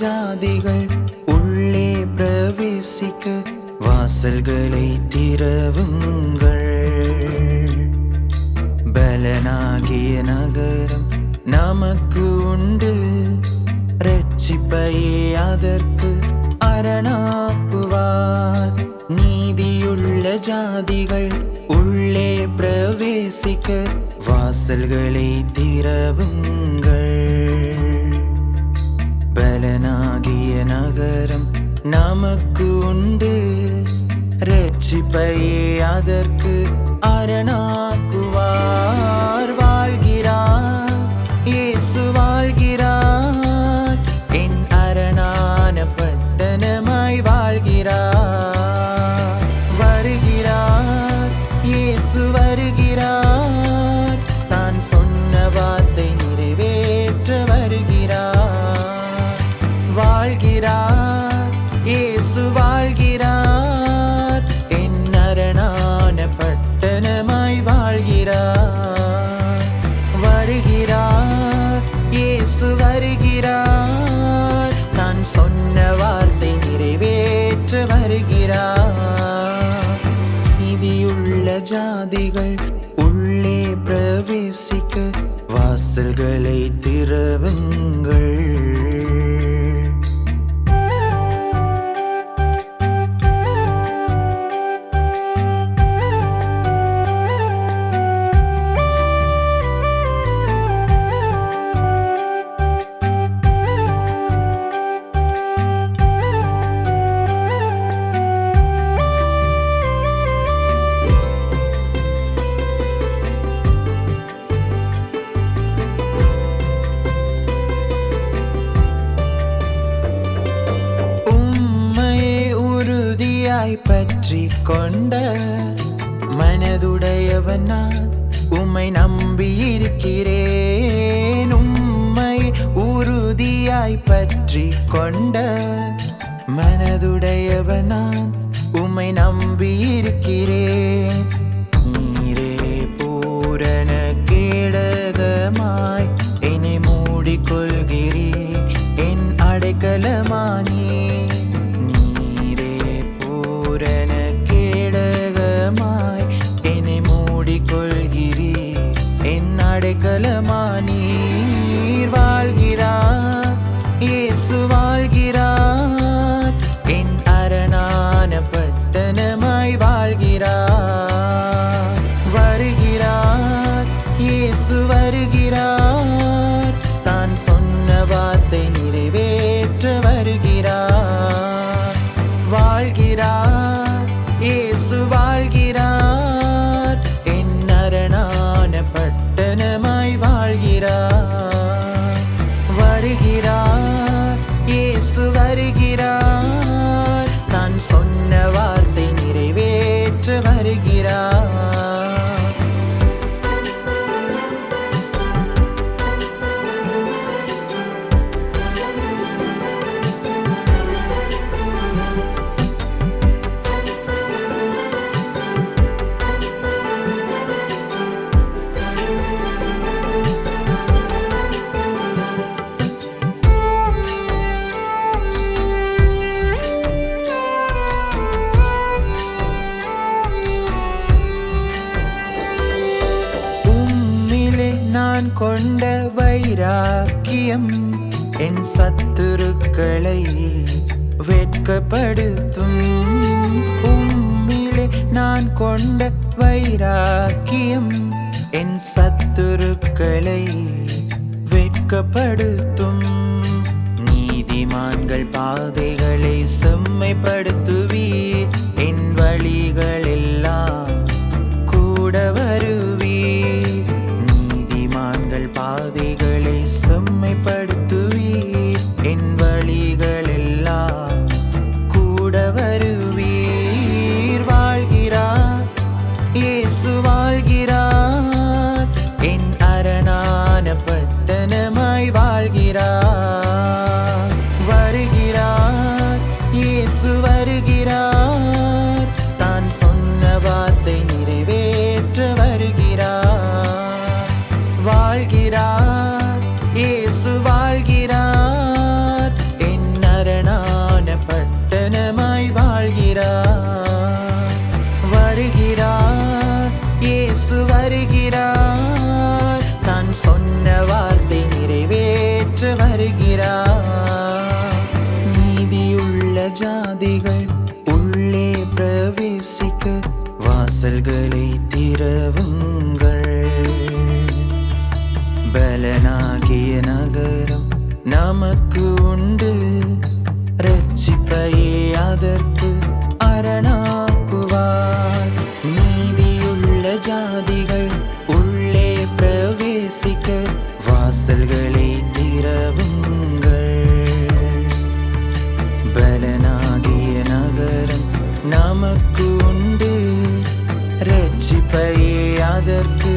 ஜாதிகள் உள்ளே பிரவேசிக்க வாசல்களை திறவுங்கள். பலனாகிய நகரம் நமக்கு உண்டு. ரட்சிப்பையே அதற்கு அரணாக்குவார். நீதியுள்ள ஜாதிகள் உள்ளே பிரவேசிக்க வாசல்களை திறவுங்கள். நகரம் நமக்கு உண்டு. ரட்சிப்பையே அதற்கு ஏற்று வருகிறார். நிதியுள்ள ஜாதிகள் உள்ளே பிரவேசிக்க வாசல்களை திறவுங்கள். உறுதியாய் பற்றி கொண்ட மனதுடையவன் நான் உம்மை நம்பியிருக்கிறேன். உம்மை உறுதியாய் பற்றி கொண்ட மனதுடையவன் நான் உம்மை நம்பியிருக்கிறேன். நீரே பூரண கேடகமாய் என்னை மூடிக்கொள்கிறீர். என் அடைக்கலமானி gira கொண்ட வைராக்கியம் என் சத்துருக்களை வெட்கப்படுத்தும். உம்மிலே நான் கொண்ட வைராக்கியம் என் சத்துருக்களை வெட்கப்படுத்தும். நீதிமான்கள் பாதைகளை செம்மைப்படுத்துவீர். 明日は ஜாதிகள் உள்ளே பிரவேசிக்க வாசல்களை திறவுங்கள். பலனாகிய நகரம் நமக்கு உண்டு. ரட்சிப்பையே அதற்கு அரணாக்குவார். நீதியுள்ள ஜாதிகள் உள்ளே பிரவேசிக்க வாசல்களை திறவு நமக்கு உண்டு அதற்கு